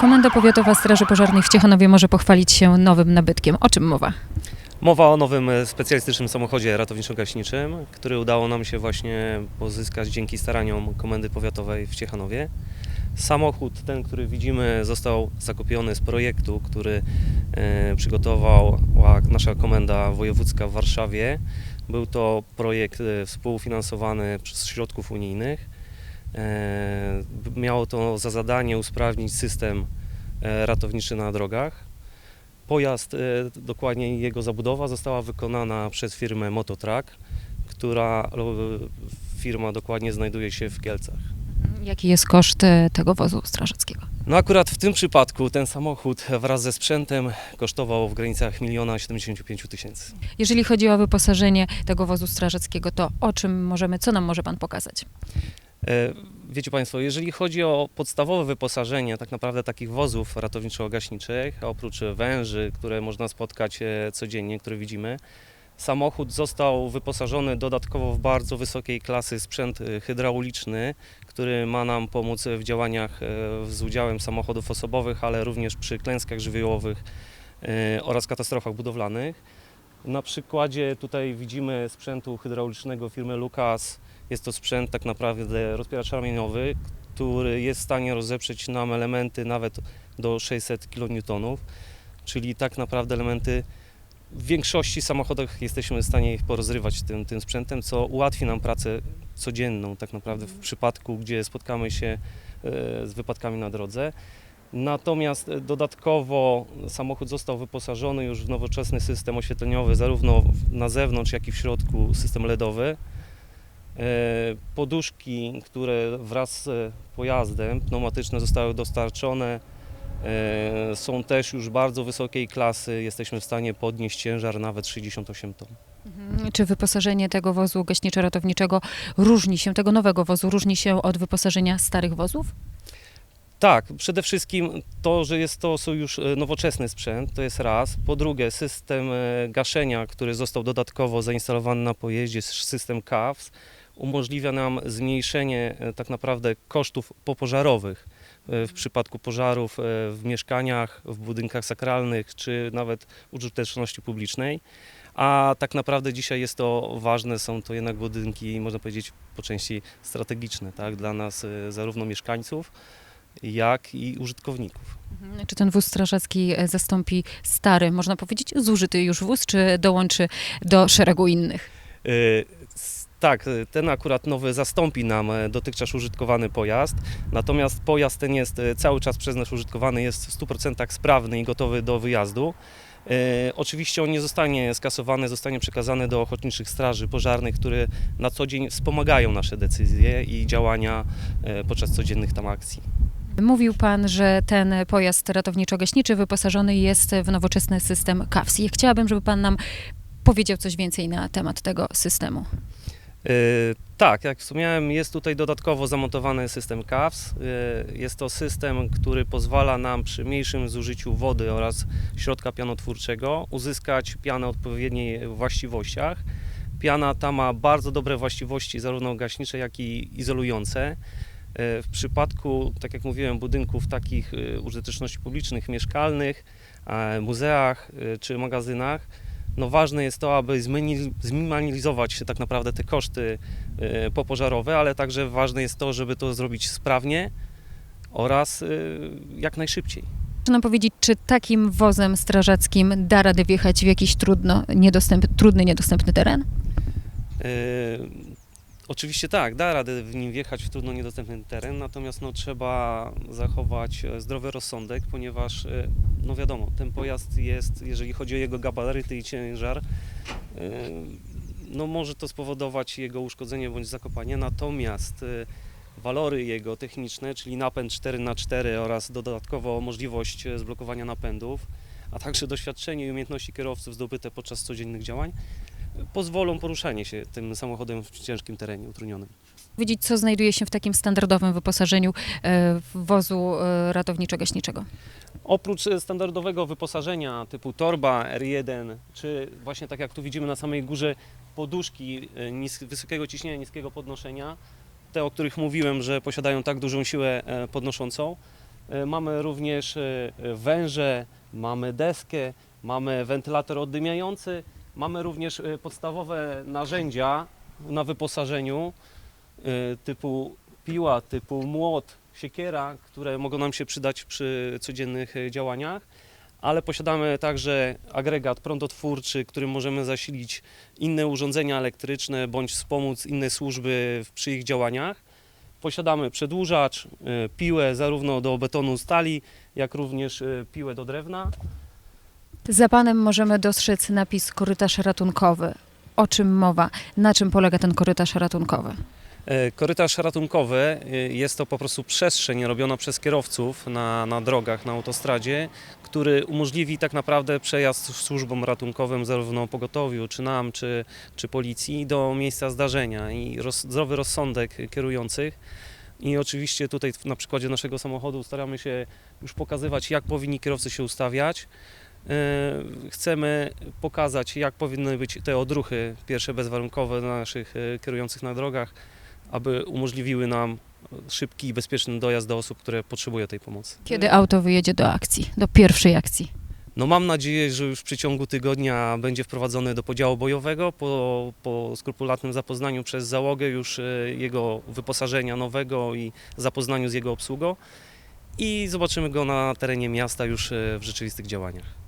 Komenda Powiatowa Straży Pożarnej w Ciechanowie może pochwalić się nowym nabytkiem. O czym mowa? Mowa o nowym e, specjalistycznym samochodzie ratowniczo-gaśniczym, który udało nam się właśnie pozyskać dzięki staraniom Komendy Powiatowej w Ciechanowie. Samochód ten, który widzimy, został zakupiony z projektu, który e, przygotowała nasza komenda wojewódzka w Warszawie. Był to projekt e, współfinansowany przez środków unijnych. E, miało to za zadanie usprawnić system e, ratowniczy na drogach. Pojazd, e, dokładnie jego zabudowa została wykonana przez firmę Mototrack, która firma dokładnie znajduje się w Kielcach. Jaki jest koszt tego wozu strażackiego? No akurat w tym przypadku ten samochód wraz ze sprzętem kosztował w granicach 1 75 tysięcy. Jeżeli chodzi o wyposażenie tego wozu strażackiego, to o czym możemy, co nam może Pan pokazać? E, Wiecie Państwo, jeżeli chodzi o podstawowe wyposażenie tak naprawdę takich wozów ratowniczo-gaśniczych, oprócz węży, które można spotkać e, codziennie, które widzimy, samochód został wyposażony dodatkowo w bardzo wysokiej klasy sprzęt e, hydrauliczny, który ma nam pomóc w działaniach z udziałem samochodów osobowych, ale również przy klęskach żywiołowych oraz katastrofach budowlanych. Na przykładzie tutaj widzimy sprzętu hydraulicznego firmy Lucas, jest to sprzęt tak naprawdę rozpieracz ramieniowy, który jest w stanie rozeprzeć nam elementy nawet do 600 kN, czyli tak naprawdę elementy w większości samochodach jesteśmy w stanie ich porozrywać tym, tym sprzętem, co ułatwi nam pracę codzienną tak naprawdę w przypadku, gdzie spotkamy się e, z wypadkami na drodze. Natomiast e, dodatkowo samochód został wyposażony już w nowoczesny system oświetleniowy, zarówno na zewnątrz, jak i w środku system LEDowy. E, Poduszki, które wraz z pojazdem pneumatyczne zostały dostarczone, e, są też już bardzo wysokiej klasy. Jesteśmy w stanie podnieść ciężar nawet 68 ton. Mhm. Czy wyposażenie tego wozu gaśniczo-ratowniczego różni się, tego nowego wozu różni się od wyposażenia starych wozów? Tak, przede wszystkim to, że jest to już e, nowoczesny sprzęt, to jest raz. Po drugie, system gaszenia, który został dodatkowo zainstalowany na pojeździe, system CAFS, umożliwia nam zmniejszenie e, tak naprawdę kosztów popożarowych e, w przypadku pożarów e, w mieszkaniach, w budynkach sakralnych czy nawet użyteczności publicznej. A tak naprawdę dzisiaj jest to ważne, są to jednak budynki, można powiedzieć, po części strategiczne tak, dla nas, zarówno mieszkańców, jak i użytkowników. Mhm. Czy ten wóz strażacki zastąpi stary, można powiedzieć, zużyty już wóz, czy dołączy do szeregu innych? Y, Tak, y, ten akurat nowy zastąpi nam e, dotychczas użytkowany pojazd, natomiast pojazd ten jest e, cały czas przez nas użytkowany, jest w 100% sprawny i gotowy do wyjazdu. E, Oczywiście on nie zostanie skasowany, zostanie przekazany do ochotniczych straży pożarnych, które na co dzień wspomagają nasze decyzje i działania podczas codziennych tam akcji. Mówił Pan, że ten pojazd ratowniczo-gaśniczy wyposażony jest w nowoczesny system CAFS. I chciałabym, żeby Pan nam powiedział coś więcej na temat tego systemu. E, Tak, jak wspomniałem, jest tutaj dodatkowo zamontowany system CAFS. E, Jest to system, który pozwala nam przy mniejszym zużyciu wody oraz środka pianotwórczego uzyskać pianę o odpowiedniej właściwościach. Piana ta ma bardzo dobre właściwości, zarówno gaśnicze, jak i izolujące. E, W przypadku, tak jak mówiłem, budynków takich użyteczności publicznych, mieszkalnych, muzeach czy magazynach, no ważne jest to, aby zmini- zminimalizować tak naprawdę te koszty e, popożarowe, ale także ważne jest to, żeby to zrobić sprawnie oraz e, jak najszybciej. Nam powiedzieć, czy takim wozem strażackim da radę wjechać w jakiś trudno, niedostęp, trudny, niedostępny teren? Oczywiście tak, da radę w nim wjechać w trudno niedostępny teren, natomiast no, trzeba zachować e, zdrowy rozsądek, ponieważ e, no wiadomo, ten pojazd jest, jeżeli chodzi o jego gabaryty i ciężar, e, no może to spowodować jego uszkodzenie bądź zakopanie, natomiast walory jego techniczne, czyli napęd 4x4 oraz dodatkowo możliwość zblokowania napędów, a także doświadczenie i umiejętności kierowców zdobyte podczas codziennych działań, pozwolą poruszanie się tym samochodem w ciężkim terenie utrudnionym. Powiedzieć, co znajduje się w takim standardowym wyposażeniu e, wozu e, ratowniczo-gaśniczego? Oprócz e, standardowego wyposażenia typu torba R1, czy właśnie tak jak tu widzimy na samej górze poduszki wysokiego ciśnienia, niskiego podnoszenia, te o których mówiłem, że posiadają tak dużą siłę podnoszącą, Mamy również węże, mamy deskę, mamy wentylator oddymiający, mamy również e, podstawowe narzędzia na wyposażeniu e, typu piła, typu młot, siekiera, które mogą nam się przydać przy codziennych e, działaniach, ale posiadamy także agregat prądotwórczy, którym możemy zasilić inne urządzenia elektryczne bądź wspomóc inne służby przy ich działaniach. Posiadamy przedłużacz, piłę zarówno do betonu stali, jak również piłę do drewna. Za panem możemy dostrzec napis korytarz ratunkowy. O czym mowa? Na czym polega ten korytarz ratunkowy? E, Korytarz ratunkowy e, jest to po prostu przestrzeń robiona przez kierowców na, na drogach, na autostradzie, który umożliwi tak naprawdę przejazd służbom ratunkowym, zarówno pogotowiu, czy nam, czy, czy policji, do miejsca zdarzenia i roz, zdrowy rozsądek kierujących. I oczywiście tutaj na przykładzie naszego samochodu staramy się już pokazywać, jak powinni kierowcy się ustawiać. E, Chcemy pokazać, jak powinny być te odruchy pierwsze bezwarunkowe dla naszych e, kierujących na drogach, aby umożliwiły nam szybki i bezpieczny dojazd do osób, które potrzebują tej pomocy. Kiedy auto wyjedzie do akcji, do pierwszej akcji? No mam nadzieję, że już w przeciągu tygodnia będzie wprowadzony do podziału bojowego po, po skrupulatnym zapoznaniu przez załogę już e, jego wyposażenia nowego i zapoznaniu z jego obsługą i zobaczymy go na terenie miasta już w rzeczywistych działaniach.